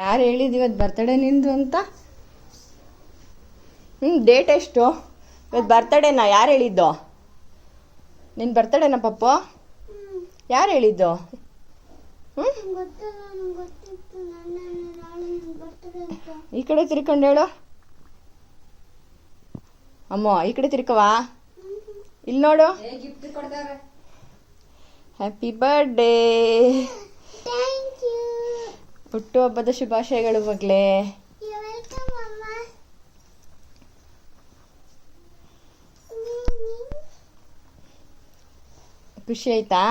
ಯಾರು ಹೇಳಿದ್ದು ಇವತ್ತು ಬರ್ತಡೇ ನಿಂದು ಅಂತ? ಹ್ಞೂ ಡೇಟ್ ಎಷ್ಟು? ಇವತ್ತು ಬರ್ತಡೇನಾ ಯಾರು ಹೇಳಿದ್ದು? ನಿನ್ನ ಬರ್ತಡೇನಾ ಪಪ್ಪು? ಯಾರು ಹೇಳಿದ್ದು? ಹ್ಞೂ ಈ ಕಡೆ ತಿರ್ಕೊಂಡು ಹೇಳು. ಅಮ್ಮ ಈ ಕಡೆ ತಿರ್ಕವಾ ಇಲ್ಲಿ ನೋಡು. ಹ್ಯಾಪಿ ಬರ್ಡೇ ಹುಟ್ಟುಹಬ್ಬದ ಶುಭಾಶಯಗಳು ಮಗಳೇ. ಯು ವೆಲ್ಕಮ್ ಅಮ್ಮ ಖುಷಿ ಆಯ್ತಾ?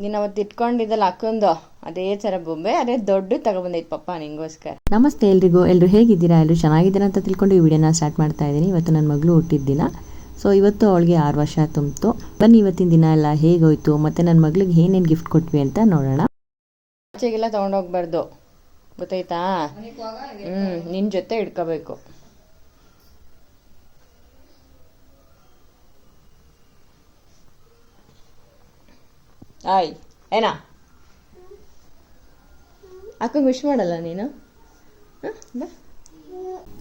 ನೀನು ಅವತ್ತು ಇಟ್ಕೊಂಡಿದ್ದಲ್ಲ ಅಕ್ಕಂದು. ಅದೇ ಥರ ಬೊಂಬೆ ಅದೇ ದೊಡ್ಡ ತಗೊಬಂದೈತೆ ಪಪ್ಪ ನಿಂಗೋಸ್ಕರ. ನಮಸ್ತೆ ಎಲ್ರಿಗೂ. ಎಲ್ಲರೂ ಹೇಗಿದ್ದೀರಾ? ಎಲ್ಲರೂ ಚೆನ್ನಾಗಿದ್ದೀರಾ ಅಂತ ತಿಳ್ಕೊಂಡು ಈ ವಿಡಿಯೋನ ಸ್ಟಾರ್ಟ್ ಮಾಡ್ತಾ ಇದ್ದೀನಿ. ಇವತ್ತು ನನ್ನ ಮಗಳು ಹುಟ್ಟಿದ್ದಿನ. ಸೊ ಇವತ್ತು ಅವಳಿಗೆ ಆರು ವರ್ಷ ತುಂಬಿತು. ಬನ್ನಿ ಇವತ್ತಿನ ದಿನ ಎಲ್ಲ ಹೇಗೋಯ್ತು? ಮತ್ತು ನನ್ನ ಮಗಳಿಗೆ ಏನೇನು ಗಿಫ್ಟ್ ಕೊಟ್ವಿ ಅಂತ ನೋಡೋಣ. ಆಚೆಗೆಲ್ಲ ತೊಗೊಂಡೋಗ್ಬಾರ್ದು. ಗೊತ್ತಾಯ್ತಾ? ಹ್ಞೂ ನಿನ್ನ ಜೊತೆ ಇಟ್ಕೋಬೇಕು ಆಯ್, ಏನಾ? ಅಕ್ಕಂಗೆ ವಿಶ್ ಮಾಡಲ್ಲ ನೀನು? ನಮ್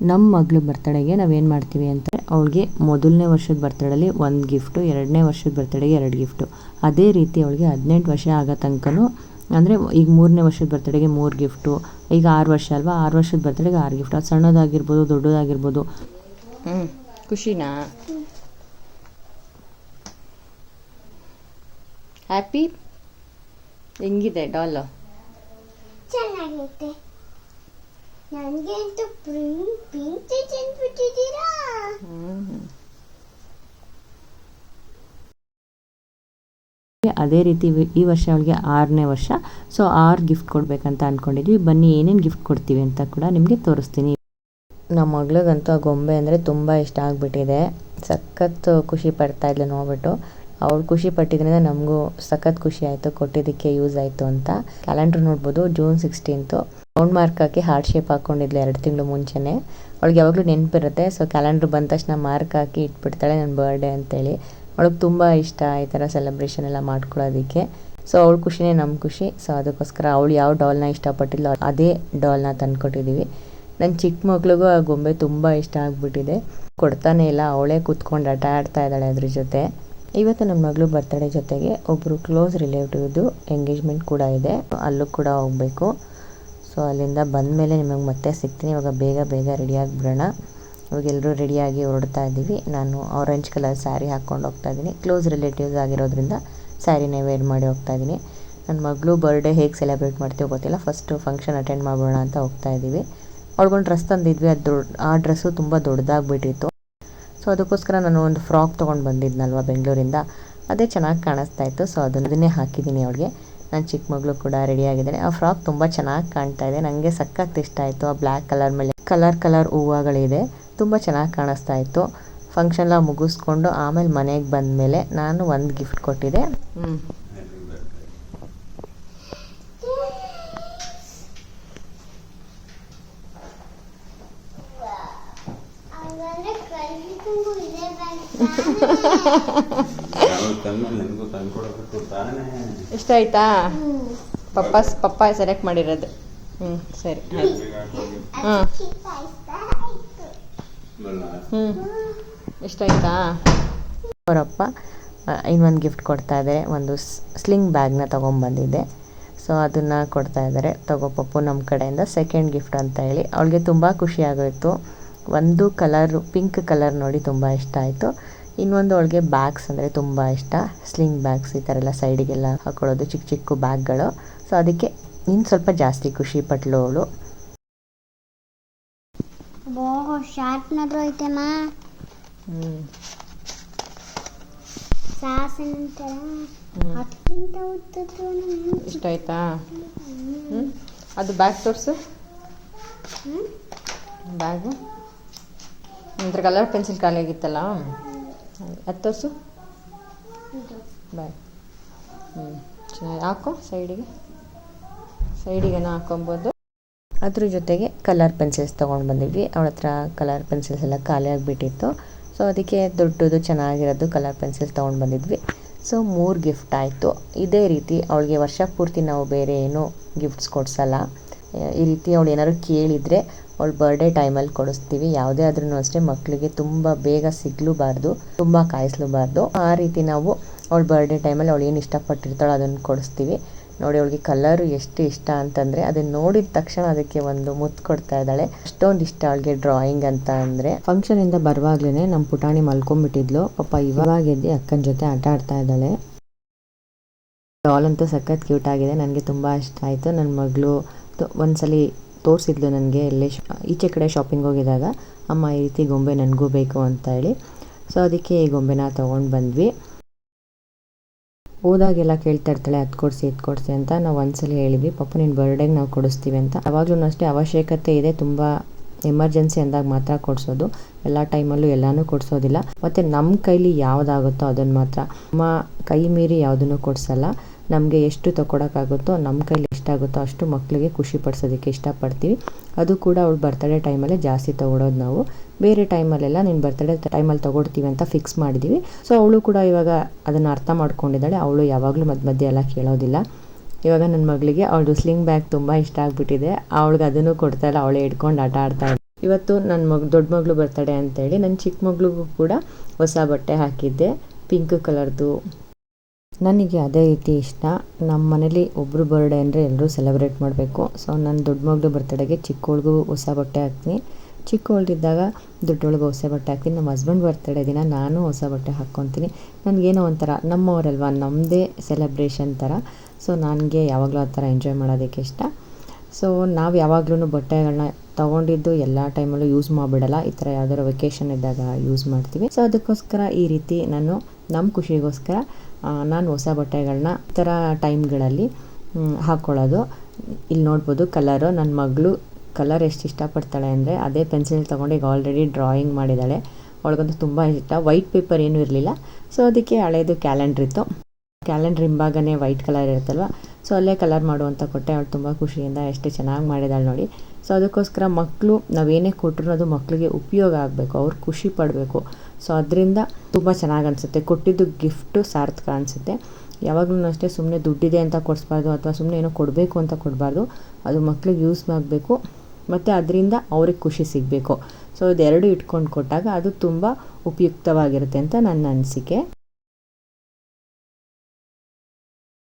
ನಮ್ಮ ಮಗಳು ಬರ್ತಡೆಗೆ ನಾವೇನು ಮಾಡ್ತೀವಿ ಅಂತ ಅವಳಿಗೆ ಮೊದಲನೇ ವರ್ಷದ ಬರ್ತಡೇಲಿ ಒಂದು ಗಿಫ್ಟು ಎರಡನೇ ವರ್ಷದ ಬರ್ತಡೆಗೆ ಎರಡು ಗಿಫ್ಟು ಅದೇ ರೀತಿ ಅವಳಿಗೆ ಹದಿನೆಂಟು ವರ್ಷ ಆಗೋ ತನಕನೂ ಅಂದರೆ ಈಗ ಮೂರನೇ ವರ್ಷದ ಬರ್ತಡೆಗೆ ಮೂರು ಗಿಫ್ಟು ಈಗ ಆರು ವರ್ಷ ಅಲ್ವಾ? ಆರು ವರ್ಷದ ಬರ್ತಡೆಗೆ ಆರು ಗಿಫ್ಟ್ ಅದು ಸಣ್ಣದಾಗಿರ್ಬೋದು ದೊಡ್ಡದಾಗಿರ್ಬೋದು. ಹ್ಞೂ ಖುಷಿನಾ? ಹ್ಯಾಪಿ ಹೆಂಗಿದೆ ಡಾಲು ಚೆನ್ನಾಗೈತೆ. ನನಗೆ ಅಂತೂ ಪಿಂಕ್ ಬಿಟ್ಟಿದ್ದೀರಾ? ತಂದ್ಬಿಟ್ಟಿದ್ದೀರಾ ಅದೇ ರೀತಿ ಈ ವರ್ಷ ಅವಳಿಗೆ ಆರನೇ ವರ್ಷ. ಸೊ ಆರು ಗಿಫ್ಟ್ ಕೊಡ್ಬೇಕಂತ ಅಂದ್ಕೊಂಡಿದ್ವಿ ಬನ್ನಿ, ಏನೇನು ಗಿಫ್ಟ್ ಕೊಡ್ತೀವಿ ಅಂತ ಕೂಡ ನಿಮಗೆ ತೋರಿಸ್ತೀನಿ. ನಮ್ಮ ಮಗಳಿಗಂತೂ ಆ ಗೊಂಬೆ ಅಂದರೆ ತುಂಬ ಇಷ್ಟ ಆಗಿಬಿಟ್ಟಿದೆ. ಸಖತ್ ಖುಷಿ ಪಡ್ತಾ ಇದ್ಲು ನೋಡ್ಬಿಟ್ಟು. ಅವಳು ಖುಷಿ ಪಟ್ಟಿದ್ರಿಂದ ನಮಗೂ ಸಖತ್ ಖುಷಿ ಆಯಿತು, ಕೊಟ್ಟಿದ್ದಕ್ಕೆ ಯೂಸ್ ಆಯಿತು ಅಂತ. ಕ್ಯಾಲೆಂಡರ್ ನೋಡ್ಬೋದು ಜೂನ್ ಸಿಕ್ಸ್ಟೀನ್ತು ರೌಂಡ್ ಮಾರ್ಕ್ ಹಾಕಿ ಹಾರ್ಟ್ ಶೇಪ್ ಹಾಕ್ಕೊಂಡಿದ್ಲು ಎರಡು ತಿಂಗಳು ಮುಂಚೆನೇ. ಅವಳಿಗೆ ಯಾವಾಗಲೂ ನೆನಪಿರುತ್ತೆ ಸೊ ಕ್ಯಾಲೆಂಡ್ರ್ ಬಂದ ತಕ್ಷಣ ಮಾರ್ಕ್ ಹಾಕಿ ಇಟ್ಬಿಡ್ತಾಳೆ ನನ್ನ ಬರ್ಡೇ ಅಂತೇಳಿ. ಅವಳಿಗೆ ತುಂಬ ಇಷ್ಟ ಈ ಥರ ಸೆಲೆಬ್ರೇಷನ್ ಎಲ್ಲ ಮಾಡ್ಕೊಳ್ಳೋದಕ್ಕೆ. ಸೊ ಅವಳ ಖುಷಿನೇ ನಮ್ಮ ಖುಷಿ. ಸೊ ಅದಕ್ಕೋಸ್ಕರ ಅವಳು ಯಾವ ಡಾಲ್ನ ಇಷ್ಟಪಟ್ಟಿಲ್ಲ ಅದೇ ಡಾಲ್ನ ತಂದುಕೊಟ್ಟಿದ್ದೀವಿ ನನ್ನ ಚಿಕ್ಕ ಮಕ್ಳಿಗೂ ಆ ಗೊಂಬೆ ತುಂಬ ಇಷ್ಟ ಆಗಿಬಿಟ್ಟಿದೆ. ಕೊಡ್ತಾನೆ ಇಲ್ಲ, ಅವಳೇ ಕೂತ್ಕೊಂಡು ಆಟ ಆಡ್ತಾ ಇದ್ದಾಳೆ ಅದ್ರ ಜೊತೆ. ಇವತ್ತು ನನ್ನ ಮಗಳು ಬರ್ತಡೇ ಜೊತೆಗೆ ಒಬ್ಬರು ಕ್ಲೋಸ್ ರಿಲೇಟಿವ್ದು ಎಂಗೇಜ್ಮೆಂಟ್ ಕೂಡ ಇದೆ. ಅಲ್ಲೂ ಕೂಡ ಹೋಗಬೇಕು. ಸೊ ಅಲ್ಲಿಂದ ಬಂದಮೇಲೆ ನಿಮಗೆ ಮತ್ತೆ ಸಿಗ್ತೀನಿ. ಇವಾಗ ಬೇಗ ಬೇಗ ರೆಡಿಯಾಗಿ ಬಿಡೋಣ ಇವಾಗ ಎಲ್ಲರೂ ರೆಡಿಯಾಗಿ ಹೊರಡ್ತಾ ಇದ್ದೀವಿ. ನಾನು ಆರೆಂಜ್ ಕಲರ್ ಸ್ಯಾರಿ ಹಾಕ್ಕೊಂಡು ಹೋಗ್ತಾ ಇದ್ದೀನಿ. ಕ್ಲೋಸ್ ರಿಲೇಟಿವ್ಸ್ ಆಗಿರೋದ್ರಿಂದ ಸ್ಯಾರಿನೇ ವೇರ್ ಮಾಡಿ ಹೋಗ್ತಾ ಇದ್ದೀನಿ. ನನ್ನ ಮಗಳು ಬರ್ಡೇ ಹೇಗೆ ಸೆಲೆಬ್ರೇಟ್ ಮಾಡ್ತೀವೋ ಗೊತ್ತಿಲ್ಲ. ಫಸ್ಟು ಫಂಕ್ಷನ್ ಅಟೆಂಡ್ ಮಾಡೋಣ ಅಂತ ಹೋಗ್ತಾ ಇದ್ದೀವಿ. ಅವ್ಳಿಗೊಂದು ಡ್ರೆಸ್ ತಂದಿದ್ವಿ. ಅದು ದೊಡ್ಡ ಆ ಡ್ರೆಸ್ಸು ತುಂಬ ದೊಡ್ಡದಾಗ್ಬಿಟ್ಟಿತ್ತು. ಸೊ ಅದಕ್ಕೋಸ್ಕರ ನಾನು ಒಂದು ಫ್ರಾಕ್ ತೊಗೊಂಡು ಬಂದಿದ್ನಲ್ವ ಬೆಂಗಳೂರಿಂದ. ಅದೇ ಚೆನ್ನಾಗಿ ಕಾಣಿಸ್ತಾ ಇತ್ತು. ಸೊ ಅದನ್ನೇ ಹಾಕಿದ್ದೀನಿ ಅವಳಿಗೆ. ನನ್ನ ಚಿಕ್ಕ ಮಗಳು ಕೂಡ ರೆಡಿಯಾಗಿದ್ದಾಳೆ ಆ ಫ್ರಾಕ್ ತುಂಬ ಚೆನ್ನಾಗಿ ಕಾಣ್ತಾ ಇದೆ. ನನಗೆ ಸಖತ್ ಇಷ್ಟ ಆಯಿತು. ಆ ಬ್ಲ್ಯಾಕ್ ಕಲರ್ ಮೇಲೆ ಕಲರ್ ಕಲರ್ ಹೂವುಗಳಿದೆ. ತುಂಬ ಚೆನ್ನಾಗಿ ಕಾಣಿಸ್ತಾ ಇತ್ತು. ಫಂಕ್ಷನ್ ಎಲ್ಲ ಮುಗಿಸ್ಕೊಂಡು ಆಮೇಲೆ ಮನೆಗೆ ಬಂದಮೇಲೆ ನಾನು ಒಂದು ಗಿಫ್ಟ್ ಕೊಟ್ಟಿದ್ದೆ ಇಷ್ಟ ಆಯ್ತಾ? ಪಪ್ಪ ಪಪ್ಪ ಸೆಲೆಕ್ಟ್ ಮಾಡಿರೋದು. ಹ್ಞೂ ಸರಿ ಹಾಂ ಹ್ಞೂ ಇಷ್ಟ ಆಯ್ತಾ ಅವರಪ್ಪ ಇನ್ನೊಂದು ಗಿಫ್ಟ್ ಕೊಡ್ತಾ ಇದ್ದಾರೆ ಒಂದು ಸ್ಲಿಂಗ್ ಬ್ಯಾಗ್ನ ತೊಗೊಂಬಂದಿದ್ದೆ ಸೊ ಅದನ್ನು ಕೊಡ್ತಾ ಇದ್ದಾರೆ ತಗೋ ಪಪ್ಪು ನಮ್ಮ ಕಡೆಯಿಂದ ಸೆಕೆಂಡ್ ಗಿಫ್ಟ್ ಅಂತ ಹೇಳಿ. ಅವಳಿಗೆ ತುಂಬ ಖುಷಿ ಆಗೋಯಿತು. ಒಂದು ಕಲರು ಪಿಂಕ್ ಕಲರ್ ನೋಡಿ ತುಂಬ ಇಷ್ಟ ಆಯಿತು. ಇನ್ನೊಂದು ಅವಳಿಗೆ ಬ್ಯಾಗ್ಸ್ ಅಂದರೆ ತುಂಬ ಇಷ್ಟ. ಸ್ಲಿಂಗ್ ಬ್ಯಾಗ್ಸ್ ಈ ಥರ ಎಲ್ಲ ಸೈಡಿಗೆಲ್ಲ ಹಾಕೊಳ್ಳೋದು ಚಿಕ್ಕ ಚಿಕ್ಕ ಬ್ಯಾಗ್ಗಳು ಸೊ ಅದಕ್ಕೆ ಇನ್ನು ಸ್ವಲ್ಪ ಜಾಸ್ತಿ ಖುಷಿ ಪಟ್ಲು ಅವಳು. ಬೋ ಶಾರ್ಪ್ನಾದ್ರೂ ಐತೆಮ್ಮ ಹ್ಞೂ ಸಾಸನಂತರ ಅದಕ್ಕಿಂತ ಉದ್ದದ್ದು ಇಷ್ಟ ಆಯ್ತಾ? ಹ್ಞೂ ಅದು ಬ್ಯಾಗ್ ತೋರಿಸು. ಬ್ಯಾಗು ನಂತರ ಕಲರ್ ಪೆನ್ಸಿಲ್ ಖಾಲಿ ಆಗಿತ್ತಲ್ಲ ಅದು ತೋರಿಸು. ಬ್ಯಾಗ್ ಹ್ಞೂ ಚೆನ್ನಾಗಿ ಹಾಕೋ ಸೈಡಿಗೆ ಸೈಡಿಗೆನ ಹಾಕೊಬೋದು. ಅದ್ರ ಜೊತೆಗೆ ಕಲರ್ ಪೆನ್ಸಿಲ್ಸ್ ತೊಗೊಂಡು ಬಂದಿದ್ವಿ. ಅವಳ ಹತ್ರ ಕಲರ್ ಪೆನ್ಸಿಲ್ಸ್ ಎಲ್ಲ ಖಾಲಿ ಆಗಿಬಿಟ್ಟಿತ್ತು. ಸೊ ಅದಕ್ಕೆ ದೊಡ್ಡದು ಚೆನ್ನಾಗಿರೋದು ಕಲರ್ ಪೆನ್ಸಿಲ್ಸ್ ತೊಗೊಂಡು ಬಂದಿದ್ವಿ. ಸೊ ಮೂರು ಗಿಫ್ಟ್ ಆಯಿತು. ಇದೇ ರೀತಿ ಅವಳಿಗೆ ವರ್ಷ ಪೂರ್ತಿ ನಾವು ಬೇರೆ ಏನೂ ಗಿಫ್ಟ್ಸ್ ಕೊಡಿಸಲ್ಲ. ಈ ರೀತಿ ಅವಳು ಏನಾದ್ರು ಕೇಳಿದರೆ ಅವಳು ಬರ್ಡೇ ಟೈಮಲ್ಲಿ ಕೊಡಿಸ್ತೀವಿ. ಯಾವುದೇ ಆದ್ರೂ ಅಷ್ಟೇ ಮಕ್ಕಳಿಗೆ ತುಂಬ ಬೇಗ ಸಿಗ್ಲೂಬಾರ್ದು, ತುಂಬ ಕಾಯಿಸ್ಲೂಬಾರ್ದು. ಆ ರೀತಿ ನಾವು ಅವಳ ಬರ್ಡೇ ಟೈಮಲ್ಲಿ ಅವಳು ಏನು ಇಷ್ಟಪಟ್ಟಿರ್ತಾಳೋ ಅದನ್ನು ಕೊಡಿಸ್ತೀವಿ. ನೋಡಿ, ಅವಳಿಗೆ ಕಲರು ಎಷ್ಟು ಇಷ್ಟ ಅಂತಂದರೆ, ಅದನ್ನು ನೋಡಿದ ತಕ್ಷಣ ಅದಕ್ಕೆ ಒಂದು ಮುತ್ತು ಕೊಡ್ತಾ ಇದ್ದಾಳೆ. ಅಷ್ಟೊಂದು ಇಷ್ಟ ಅವಳಿಗೆ ಡ್ರಾಯಿಂಗ್ ಅಂತ ಅಂದರೆ. ಫಂಕ್ಷನಿಂದ ಬರುವಾಗ್ಲೇ ನಮ್ಮ ಪುಟಾಣಿ ಮಲ್ಕೊಂಡ್ಬಿಟ್ಟಿದ್ಲು. ಪಾಪ ಇವಾಗ ಎದ್ದು ಅಕ್ಕನ ಜೊತೆ ಆಟ ಆಡ್ತಾ ಇದ್ದಾಳೆ. ಡಾಲ್ ಅಂತೂ ಸಖತ್ ಕ್ಯೂಟ್ ಆಗಿದೆ. ನನಗೆ ತುಂಬ ಇಷ್ಟ ಆಯಿತು. ನನ್ನ ಮಗಳು ಒಂದ್ಸಲಿ ತೋರಿಸಿದ್ಲು ನನಗೆ ಇಲ್ಲೇ ಈಚೆ ಕಡೆ ಶಾಪಿಂಗ್ ಹೋಗಿದಾಗ ಅಮ್ಮ, ಈ ರೀತಿ ಗೊಂಬೆ ನನಗೂ ಬೇಕು ಅಂತ ಹೇಳಿ. ಸೊ ಅದಕ್ಕೆ ಈ ಗೊಂಬೆನ ತೊಗೊಂಡು ಬಂದ್ವಿ. ಹೋದಾಗೆಲ್ಲ ಕೇಳ್ತಾ ಇರ್ತಾಳೆ, ಅದು ಕೊಡಿಸಿ, ಇದು ಕೊಡಿಸಿ ಅಂತ ನಾವು ಒಂದ್ಸಲಿ ಹೇಳಿದ್ವಿ. ಪಾಪ ನಿನ್ನ ಬರ್ಡೇಗೆ ನಾವು ಕೊಡಿಸ್ತೀವಿ ಅಂತ. ಯಾವಾಗಲೂ ಅಷ್ಟೇ ಅವಶ್ಯಕತೆ ಇದೆ, ತುಂಬ ಎಮರ್ಜೆನ್ಸಿ ಅಂದಾಗ ಮಾತ್ರ ಕೊಡಿಸೋದು. ಎಲ್ಲ ಟೈಮಲ್ಲೂ ಎಲ್ಲನೂ ಕೊಡಿಸೋದಿಲ್ಲ. ಮತ್ತು ನಮ್ಮ ಕೈಲಿ ಯಾವುದಾಗುತ್ತೋ ಅದನ್ನು ಮಾತ್ರ. ನಮ್ಮ ಕೈ ಮೀರಿ ಯಾವುದನ್ನು ಕೊಡಿಸಲ್ಲ. ನಮಗೆ ಎಷ್ಟು ತಗೊಳಕ್ಕಾಗುತ್ತೋ ನಮ್ಮ ಕೈಲಿ ಎಷ್ಟಾಗುತ್ತೋ ಅಷ್ಟು ಮಕ್ಕಳಿಗೆ ಖುಷಿ ಪಡಿಸೋದಕ್ಕೆ ಇಷ್ಟಪಡ್ತೀವಿ. ಅದು ಕೂಡ ಅವ್ಳ ಬರ್ತಡೇ ಟೈಮಲ್ಲೇ ಜಾಸ್ತಿ ತೊಗೊಳೋದು ನಾವು. ಬೇರೆ ಟೈಮಲ್ಲೆಲ್ಲ ನೀನು ಬರ್ತಡೇ ಟೈಮಲ್ಲಿ ತೊಗೊಡ್ತೀವಿ ಅಂತ ಫಿಕ್ಸ್ ಮಾಡಿದ್ದೀವಿ ಸೊ ಅವಳು ಕೂಡ ಇವಾಗ ಅದನ್ನು ಅರ್ಥ ಮಾಡ್ಕೊಂಡಿದ್ದಾಳೆ. ಅವಳು ಯಾವಾಗಲೂ ಮಧ್ಯ ಮಧ್ಯೆ ಎಲ್ಲ ಕೇಳೋದಿಲ್ಲ. ಇವಾಗ ನನ್ನ ಮಗಳಿಗೆ ಅವಳು ಸ್ಲಿಂಗ್ ಬ್ಯಾಗ್ ತುಂಬ ಇಷ್ಟ ಆಗಿಬಿಟ್ಟಿದೆ. ಅವಳಿಗೆ ಅದನ್ನು ಕೊಡ್ತಾ ಇಲ್ಲ. ಅವಳೇ ಇಟ್ಕೊಂಡು ಆಟ ಆಡ್ತಾ ಇದ್ದಾಳೆ ಇವತ್ತು ನನ್ನ ಮಗ, ದೊಡ್ಡ ಮಗಳು ಬರ್ತಡೆ ಅಂತೇಳಿ ನನ್ನ ಚಿಕ್ಕ ಮಗಳಿಗೂ ಕೂಡ ಹೊಸ ಬಟ್ಟೆ ಹಾಕಿದ್ದೆ. ಪಿಂಕ್ ಕಲರ್ದು ನನಗೆ ಅದೇ ರೀತಿ ಇಷ್ಟ. ನಮ್ಮ ಮನೇಲಿ ಒಬ್ಬರು ಬರ್ಡೇ ಅಂದರೆ ಎಲ್ಲರೂ ಸೆಲೆಬ್ರೇಟ್ ಮಾಡಬೇಕು. ಸೊ ನನ್ನ ದೊಡ್ಡ ಮಗಳು ಬರ್ತಡೆಗೆ ಚಿಕ್ಕವಳಿಗೂ ಹೊಸ ಬಟ್ಟೆ ಹಾಕ್ತೀನಿ. ಚಿಕ್ಕವಳಿದ್ದಾಗ ದೊಡ್ಡವಳಿಗೆ ಹೊಸ ಬಟ್ಟೆ ಹಾಕ್ತೀನಿ. ನಮ್ಮ ಹಸ್ಬೆಂಡ್ ಬರ್ತಡೇ ದಿನ ನಾನು ಹೊಸ ಬಟ್ಟೆ ಹಾಕ್ಕೊತೀನಿ. ನನಗೇನೋ ಒಂಥರ ನಮ್ಮವರಲ್ವ ನಮ್ಮದೇ ಸೆಲೆಬ್ರೇಷನ್ ಥರ. ಸೊ ನನಗೆ ಯಾವಾಗಲೂ ಆ ಥರ ಎಂಜಾಯ್ ಮಾಡೋದಕ್ಕೆ ಇಷ್ಟ. ಸೊ ನಾವು ಯಾವಾಗ್ಲೂ ಬಟ್ಟೆಗಳನ್ನ ತೊಗೊಂಡಿದ್ದು ಎಲ್ಲ ಟೈಮಲ್ಲೂ ಯೂಸ್ ಮಾಡಿಬಿಡಲ್ಲ. ಈ ಥರ ಯಾವ್ದಾದ್ರು ವೆಕೇಷನ್ ಇದ್ದಾಗ ಯೂಸ್ ಮಾಡ್ತೀವಿ. ಸೊ ಅದಕ್ಕೋಸ್ಕರ ಈ ರೀತಿ ನಾನು ನಮ್ಮ ಖುಷಿಗೋಸ್ಕರ ನಾನು ಹೊಸ ಬಟ್ಟೆಗಳನ್ನ ಈ ಥರ ಟೈಮ್ಗಳಲ್ಲಿ ಹಾಕ್ಕೊಳ್ಳೋದು ಇಲ್ಲಿ ನೋಡ್ಬೋದು ಕಲರು. ನನ್ನ ಮಗಳು ಕಲರ್ ಎಷ್ಟು ಇಷ್ಟಪಡ್ತಾಳೆ ಅಂದರೆ ಅದೇ ಪೆನ್ಸಿಲ್ ತೊಗೊಂಡು ಈಗ ಆಲ್ರೆಡಿ ಡ್ರಾಯಿಂಗ್ ಮಾಡಿದ್ದಾಳೆ ಅವಳಿಗಂತೂ ತುಂಬ ಇಷ್ಟ. ವೈಟ್ ಪೇಪರ್ ಏನೂ ಇರಲಿಲ್ಲ. ಸೊ ಅದಕ್ಕೆ ಹಳೇದು ಕ್ಯಾಲೆಂಡ್ರ್ ಇತ್ತು. ಕ್ಯಾಲೆಂಡ್ರ್ ಹಿಂಭಾಗನೇ ವೈಟ್ ಕಲರ್ ಇರುತ್ತಲ್ವ? ಸೊ ಅಲ್ಲೇ ಕಲರ್ ಮಾಡುವಂಥ ಕೊಟ್ಟೆ. ಅವಳು ತುಂಬ ಖುಷಿಯಿಂದ ಎಷ್ಟು ಚೆನ್ನಾಗಿ ಮಾಡಿದಾಳೆ ನೋಡಿ. ಸೊ ಅದಕ್ಕೋಸ್ಕರ ಮಕ್ಕಳು ನಾವೇನೇ ಕೊಟ್ಟರು ಅದು ಮಕ್ಕಳಿಗೆ ಉಪಯೋಗ ಆಗಬೇಕು. ಅವ್ರು ಖುಷಿ ಪಡಬೇಕು. ಸೊ ಅದರಿಂದ ತುಂಬ ಚೆನ್ನಾಗಿ ಅನಿಸುತ್ತೆ ಕೊಟ್ಟಿದ್ದು ಗಿಫ್ಟು ಸಾರ್ಥಕ ಅನಿಸುತ್ತೆ. ಯಾವಾಗಲೂ ಅಷ್ಟೇ ಸುಮ್ಮನೆ ದುಡ್ಡಿದೆ ಅಂತ ಕೊಡಿಸ್ಬಾರ್ದು ಅಥವಾ ಸುಮ್ಮನೆ ಏನೋ ಕೊಡಬೇಕು ಅಂತ ಕೊಡಬಾರ್ದು. ಅದು ಮಕ್ಳಿಗೆ ಯೂಸ್ ಆಗಬೇಕು ಮತ್ತು ಅದರಿಂದ ಅವ್ರಿಗೆ ಖುಷಿ ಸಿಗಬೇಕು. ಸೊ ಇದೆರಡು ಇಟ್ಕೊಂಡು ಕೊಟ್ಟಾಗ ಅದು ತುಂಬ ಉಪಯುಕ್ತವಾಗಿರುತ್ತೆ ಅಂತ ನನ್ನ ಅನಿಸಿಕೆ.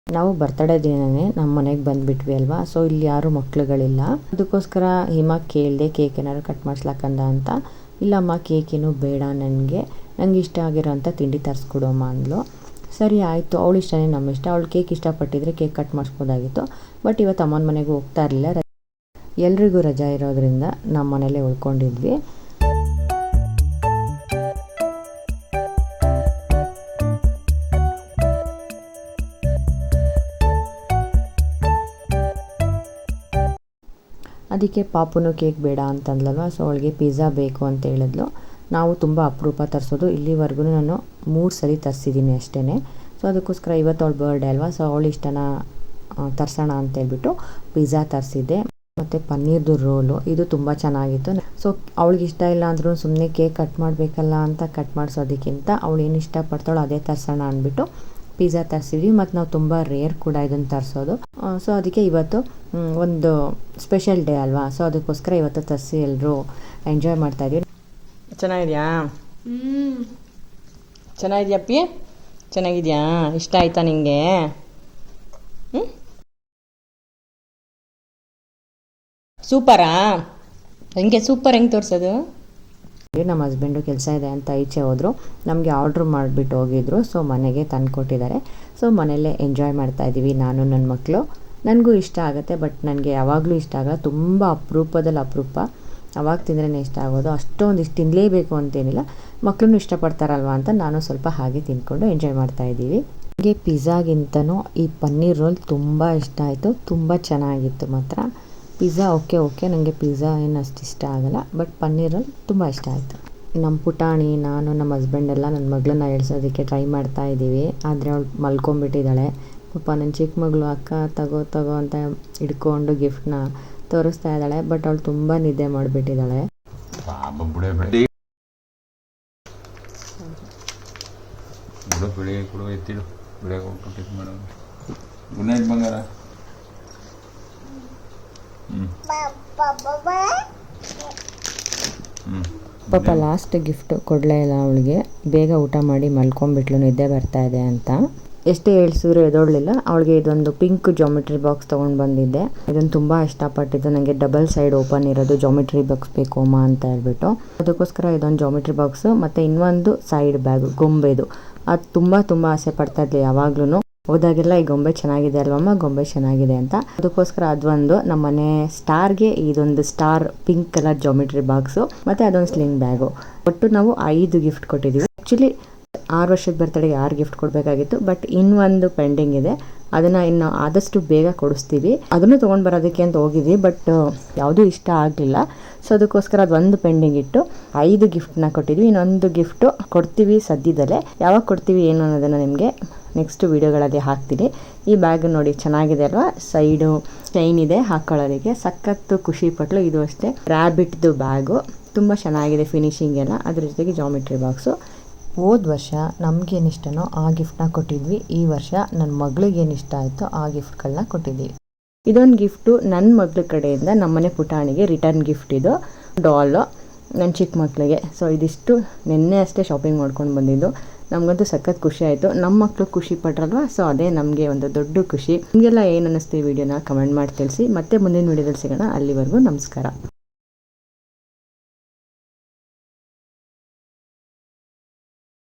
ನಾವು ಬರ್ತಡೇ ದಿನನೇ ನಮ್ಮ ಮನೆಗೆ ಬಂದುಬಿಟ್ವಿ ಅಲ್ವಾ? ಸೊ ಇಲ್ಲಿ ಯಾರು ಮಕ್ಳುಗಳಿಲ್ಲ. ಅದಕ್ಕೋಸ್ಕರ ಹಿಮ ಕೇಳಿದೆ ಕೇಕ್ ಏನಾದ್ರು ಕಟ್ ಮಾಡಿಸ್ಲಾಕಂದ ಅಂತ. ಇಲ್ಲಮ್ಮ, ಕೇಕೇನು ಬೇಡ ನನಗೆ. ನನಗೆ ಇಷ್ಟ ಆಗಿರೋಂಥ ತಿಂಡಿ ತರಿಸ್ಕೊಡೋಮ್ಮ ಅಂದ್ಲು. ಸರಿ ಆಯಿತು, ಅವಳು ಇಷ್ಟನೇ ನಮ್ಮ ಇಷ್ಟ. ಅವಳು ಕೇಕ್ ಇಷ್ಟಪಟ್ಟಿದ್ರೆ ಕೇಕ್ ಕಟ್ ಮಾಡಿಸ್ಬೋದಾಗಿತ್ತು. ಬಟ್ ಇವತ್ತು ಅಮ್ಮನ ಮನೆಗೆ ಹೋಗ್ತಾ ಇರಲಿಲ್ಲ. ಎಲ್ರಿಗೂ ರಜಾ ಇರೋದರಿಂದ ನಮ್ಮ ಮನೇಲೇ ಉಳ್ಕೊಂಡಿದ್ವಿ. ಅದಕ್ಕೆ ಪಾಪುನು ಕೇಕ್ ಬೇಡ ಅಂತಂದ್ಲಲ್ವ? ಸೊ ಅವಳಿಗೆ ಪಿಜ್ಜಾ ಬೇಕು ಅಂತ ಹೇಳಿದ್ಲು. ನಾವು ತುಂಬ ಅಪರೂಪ ತರಿಸೋದು. ಇಲ್ಲಿವರೆಗೂ ನಾನು ಮೂರು ಸರಿ ತರಿಸಿದ್ದೀನಿ ಅಷ್ಟೇ ಸೊ ಅದಕ್ಕೋಸ್ಕರ ಇವತ್ತು ಅವಳು ಬರ್ಡೇ ಅಲ್ವಾ? ಸೊ ಅವಳು ಇಷ್ಟನ ತರಿಸೋಣ ಅಂತೇಳ್ಬಿಟ್ಟು ಪಿಜ್ಜಾ ತರಿಸಿದ್ದೆ. ಮತ್ತು ಪನ್ನೀರ್ದು ರೋಲು. ಇದು ತುಂಬ ಚೆನ್ನಾಗಿತ್ತು. ಸೊ ಅವಳಿಗೆ ಇಷ್ಟ ಇಲ್ಲ ಅಂದ್ರೂ ಸುಮ್ಮನೆ ಕೇಕ್ ಕಟ್ ಮಾಡಬೇಕಲ್ಲ ಅಂತ ಕಟ್ ಮಾಡಿಸೋದಕ್ಕಿಂತ ಅವಳು ಏನು ಇಷ್ಟಪಡ್ತಾಳೋ ಅದೇ ತರಿಸೋಣ ಅಂದ್ಬಿಟ್ಟು ಪಿಜ್ಜಾ ತರಿಸಿದ್ವಿ ಮತ್ತು ನಾವು ತುಂಬ ರೇರ್ ಕೂಡ ಇದನ್ನು ತರಿಸೋದು. ಸೊ ಅದಕ್ಕೆ ಇವತ್ತು ಒಂದು ಸ್ಪೆಷಲ್ ಡೇ ಅಲ್ವಾ? ಸೊ ಅದಕ್ಕೋಸ್ಕರ ಇವತ್ತು ತರಿಸಿ ಎಲ್ಲರೂ ಎಂಜಾಯ್ ಮಾಡ್ತಾಯಿದ್ವಿ ಚೆನ್ನಾಗಿದ್ಯಾ? ಚೆನ್ನಾಗಿದೆಯಾ ಚೆನ್ನಾಗಿದ್ಯಪ್ಪಿ ಚೆನ್ನಾಗಿದೆಯಾ? ಇಷ್ಟ ಆಯ್ತಾ ನಿಂಗೆ? ಹ್ಞೂ ಸೂಪರಾ? ಹೆಂಗೆ ಸೂಪರ್ ಹೆಂಗೆ ತೋರಿಸೋದು? ನಮ್ಮ ಹಸ್ಬೆಂಡು ಕೆಲಸ ಇದೆ ಅಂತ ಈಚೆ ಹೋದರು. ನಮಗೆ ಆರ್ಡ್ರ್ ಮಾಡಿಬಿಟ್ಟು ಹೋಗಿದ್ರು. ಸೊ, ಮನೆಗೆ ತಂದು ಕೊಟ್ಟಿದ್ದಾರೆ. ಸೊ, ಮನೆಯಲ್ಲೇ ಎಂಜಾಯ್ ಮಾಡ್ತಾ ಇದ್ದೀವಿ ನಾನು, ನನ್ನ ಮಕ್ಕಳು. ನನಗೂ ಇಷ್ಟ ಆಗುತ್ತೆ, ಬಟ್ ನನಗೆ ಯಾವಾಗಲೂ ಇಷ್ಟ ಆಗಲ್ಲ. ತುಂಬ ಅಪರೂಪದಲ್ಲಿ ಅಪರೂಪ. ಅವಾಗ ತಿಂದ್ರೇ ಇಷ್ಟ ಆಗೋದು. ಅಷ್ಟೊಂದು ಇಷ್ಟು ತಿನ್ನಲೇಬೇಕು ಅಂತೇನಿಲ್ಲ. ಮಕ್ಕಳು ಇಷ್ಟಪಡ್ತಾರಲ್ವ ಅಂತ ನಾನು ಸ್ವಲ್ಪ ಹಾಗೆ ತಿಂದ್ಕೊಂಡು ಎಂಜಾಯ್ ಮಾಡ್ತಾ ಇದ್ದೀವಿ. ನನಗೆ ಪಿಜ್ಜಾಗಿಂತನೂ ಈ ಪನ್ನೀರ್ ರೋಲ್ ತುಂಬ ಇಷ್ಟ ಆಯಿತು. ತುಂಬ ಚೆನ್ನಾಗಿತ್ತು ಮಾತ್ರ. ಪಿಜ್ಜಾ ಓಕೆ ಓಕೆ ನನಗೆ ಪಿಜ್ಜಾ ಏನು ಅಷ್ಟು ಇಷ್ಟ ಆಗಲ್ಲ, ಬಟ್ ಪನ್ನೀರ್ ರೋಲ್ ತುಂಬ ಇಷ್ಟ ಆಯಿತು. ನಮ್ಮ ಪುಟಾಣಿ, ನಾನು ನಮ್ಮ ಹಸ್ಬೆಂಡ್ ಎಲ್ಲ ನನ್ನ ಮಗಳನ್ನ ಎಳ್ಸೋದಕ್ಕೆ ಟ್ರೈ ಮಾಡ್ತಾ ಇದ್ದೀವಿ ಆದರೆ ಅವಳು ಮಲ್ಕೊಂಬಿಟ್ಟಿದ್ದಾಳೆ ಪಾಪ ನನ್ನ ಚಿಕ್ಕ ಮಗಳು ಅಕ್ಕ, ತಗೋ ತಗೋ ಅಂತ ಹಿಡ್ಕೊಂಡು ಗಿಫ್ಟ್ನ ತೋರಿಸ್ತಾ ಇದ್ದಾಳೆ, ಬಟ್ ಅವಳು ತುಂಬ ನಿದ್ದೆ ಮಾಡಿಬಿಟ್ಟಿದ್ದಾಳೆ ಬಂಗಾರ. ಪಾಪ ಲಾಸ್ಟ್ ಗಿಫ್ಟ್ ಕೊಡಲೇ ಇಲ್ಲ ಅವಳಿಗೆ. ಬೇಗ ಊಟ ಮಾಡಿ ಮಲ್ಕೊಂಡ್ಬಿಟ್ಲು, ನಿದ್ದೆ ಬರ್ತಾ ಇದೆ ಅಂತ. ಎಷ್ಟೇ ಹೇಳಿಸಿದ್ರು ಎದೊಳ್ಲಿಲ್ಲ ಅವಳಿಗೆ ಇದೊಂದು ಪಿಂಕ್ ಜಾಮಿಟ್ರಿ ಬಾಕ್ಸ್ ತೊಗೊಂಡು ಬಂದಿದ್ದೆ. ಇದನ್ನು ತುಂಬ ಇಷ್ಟಪಟ್ಟಿದ್ದು. ನನಗೆ ಡಬಲ್ ಸೈಡ್ ಓಪನ್ ಇರೋದು ಜಾಮಿಟ್ರಿ ಬಾಕ್ಸ್ ಬೇಕು ಅಮ್ಮ ಅಂತ ಹೇಳ್ಬಿಟ್ಟು. ಅದಕ್ಕೋಸ್ಕರ ಇದೊಂದು ಜಾಮಿಟ್ರಿ ಬಾಕ್ಸು ಮತ್ತು ಇನ್ನೊಂದು ಸೈಡ್ ಬ್ಯಾಗ್ ಗೊಂಬೆದು ಅದು ತುಂಬ ತುಂಬ ಆಸೆ ಪಡ್ತಾ ಇದ್ದೆ ಯಾವಾಗ್ಲೂ ಹೋದಾಗೆಲ್ಲ ಈ ಗೊಂಬೆ ಚೆನ್ನಾಗಿದೆ ಅಲ್ವಮ್ಮ? ಗೊಂಬೆ ಚೆನ್ನಾಗಿದೆ ಅಂತ. ಅದಕ್ಕೋಸ್ಕರ ಅದೊಂದು ನಮ್ಮ ಮನೆ ಸ್ಟಾರ್ಗೆ ಇದೊಂದು star pink colour geometry box, ಮತ್ತು ಅದೊಂದು ಸ್ಲಿಂಗ್ ಬ್ಯಾಗು. ಒಟ್ಟು ನಾವು ಐದು ಗಿಫ್ಟ್ ಕೊಟ್ಟಿದ್ದೀವಿ ಆ್ಯಕ್ಚುಲಿ ಆರು ವರ್ಷದ ಬರ್ತಡೆಗೆ ಯಾರು ಗಿಫ್ಟ್ ಕೊಡಬೇಕಾಗಿತ್ತು, ಬಟ್ ಇನ್ನೊಂದು ಪೆಂಡಿಂಗ್ ಇದೆ. ಅದನ್ನು ಇನ್ನು ಆದಷ್ಟು ಬೇಗ ಕೊಡಿಸ್ತೀವಿ. ಅದನ್ನು ತೊಗೊಂಡು ಬರೋದಕ್ಕೆ ಅಂತ ಹೋಗಿದ್ವಿ, ಬಟ್ ಯಾವುದೂ ಇಷ್ಟ ಆಗಲಿಲ್ಲ. ಸೊ ಅದಕ್ಕೋಸ್ಕರ ಅದೊಂದು ಪೆಂಡಿಂಗ್ ಇಟ್ಟು ಐದು ಗಿಫ್ಟ್ನ ಕೊಟ್ಟಿದ್ವಿ. ಇನ್ನೊಂದು ಗಿಫ್ಟು ಕೊಡ್ತೀವಿ ಸದ್ಯದಲ್ಲೇ. ಯಾವಾಗ ಕೊಡ್ತೀವಿ ಏನು ಅನ್ನೋದನ್ನು ನಿಮಗೆ ನೆಕ್ಸ್ಟ್ ವೀಡಿಯೋಗಳಲ್ಲಿ ಹಾಕ್ತೀನಿ. ಈ ಬ್ಯಾಗ್ ನೋಡಿ ಚೆನ್ನಾಗಿದೆ ಅಲ್ವಾ? ಸೈಡು ಚೈನ್ ಇದೆ ಹಾಕ್ಕೊಳ್ಳೋದಕ್ಕೆ ಸಖತ್ತು ಖುಷಿ ಪಟ್ಲು ಇದು ಅಷ್ಟೇ. ರ್ಯಾಬಿಟ್ದು ಬ್ಯಾಗು ತುಂಬ ಚೆನ್ನಾಗಿದೆ ಫಿನಿಶಿಂಗ್ ಎಲ್ಲ. ಅದ್ರ ಜೊತೆಗೆ ಜಾಮಿಟ್ರಿ ಬಾಕ್ಸು ಹೋದ ವರ್ಷ ನಮ್ಗೇನು ಇಷ್ಟನೋ ಆ ಗಿಫ್ಟ್ನ ಕೊಟ್ಟಿದ್ವಿ. ಈ ವರ್ಷ ನನ್ನ ಮಗಳಿಗೆ ಏನು ಇಷ್ಟ ಆಯಿತೋ ಆ ಗಿಫ್ಟ್ಗಳನ್ನ ಕೊಟ್ಟಿದ್ವಿ. ಇದೊಂದು ಗಿಫ್ಟು ನನ್ನ ಮಗಳ ಕಡೆಯಿಂದ ನಮ್ಮನೆ ಪುಟಾಣಿಗೆ ರಿಟರ್ನ್ ಗಿಫ್ಟ್ ಇದು. ಡಾಲು ನನ್ನ ಚಿಕ್ಕ ಮಕ್ಕಳಿಗೆ ಸೊ ಇದಿಷ್ಟು ನಿನ್ನೆ ಅಷ್ಟೇ ಶಾಪಿಂಗ್ ಮಾಡ್ಕೊಂಡು ಬಂದಿದ್ದು. ನಮಗಂತೂ ಸಖತ್ ಖುಷಿ ಆಯಿತು. ನಮ್ಮ ಮಕ್ಕಳು ಖುಷಿ ಪಟ್ರಲ್ವಾ? ಸೊ ಅದೇ ನಮಗೆ ಒಂದು ದೊಡ್ಡ ಖುಷಿ. ನಿಮಗೆಲ್ಲ ಏನು ಅನ್ನಿಸ್ತೀವಿ ಈ ವಿಡಿಯೋನ ಕಮೆಂಟ್ ಮಾಡಿ ತಿಳಿಸಿ. ಮತ್ತೆ ಮುಂದಿನ ವಿಡಿಯೋದಲ್ಲಿ ಸಿಗೋಣ. ಅಲ್ಲಿವರೆಗೂ ನಮಸ್ಕಾರ.